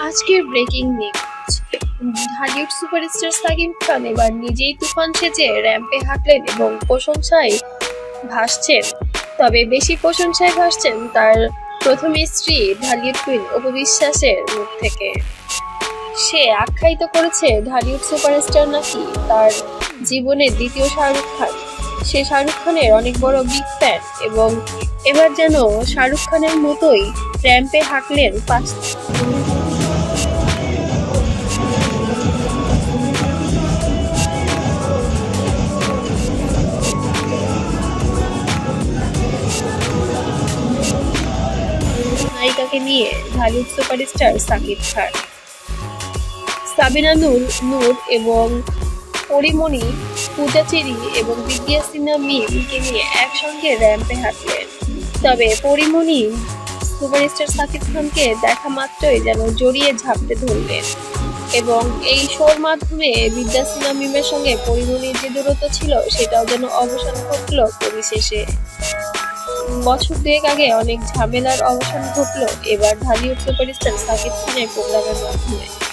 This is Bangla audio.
আজকের breaking news Dhallywood superstar Shakib Khan এবার নিজেই তুফান সেজে র্যাম্পে হাঁটলেন এবং প্রশংসায় ভাসছেন। তবে বেশি প্রশংসায় ভাসছেন তার প্রথম স্ত্রী ঢালিউড কুইন অপবিশ্বাসের মুখ থেকে। সে আখ্যায়িত করেছে ঢালিউড সুপারস্টার নাকি তার জীবনের দ্বিতীয় শাহরুখ খান। সে শাহরুখ খানের অনেক বড় বিগ ফ্যান এবং এবার যেন শাহরুখ খানের মতোই র্যাম্পে হাঁকলেন পাঁচ নায়িকাকে নিয়ে ঢালিউড সুপারস্টার সাকিব খান। সাবিনা নূর নূর এবং পরিমণি, পূজা চেরি এবং বিদ্যা সিনহা মিমকে নিয়ে একসঙ্গে র্যাম্পে হাঁটলেন। তবে পরিমণি সুপারস্টার সাকিব খানকে দেখা মাত্রই যেন জড়িয়ে ঝাঁপতে ধরলেন এবং এই শোর মাধ্যমে বিদ্যা সিনহা মিমের সঙ্গে পরিমণির যে দূরত্ব ছিল, সেটাও যেন অবসান ঘটল পরিশেষে। বছর দুয়েক আগে অনেক ঝামেলার অবসান ঘটল। এবার ঢালি উঠতে সুপারস্টার সাকিব খানের প্রোগ্রামের মাধ্যমে।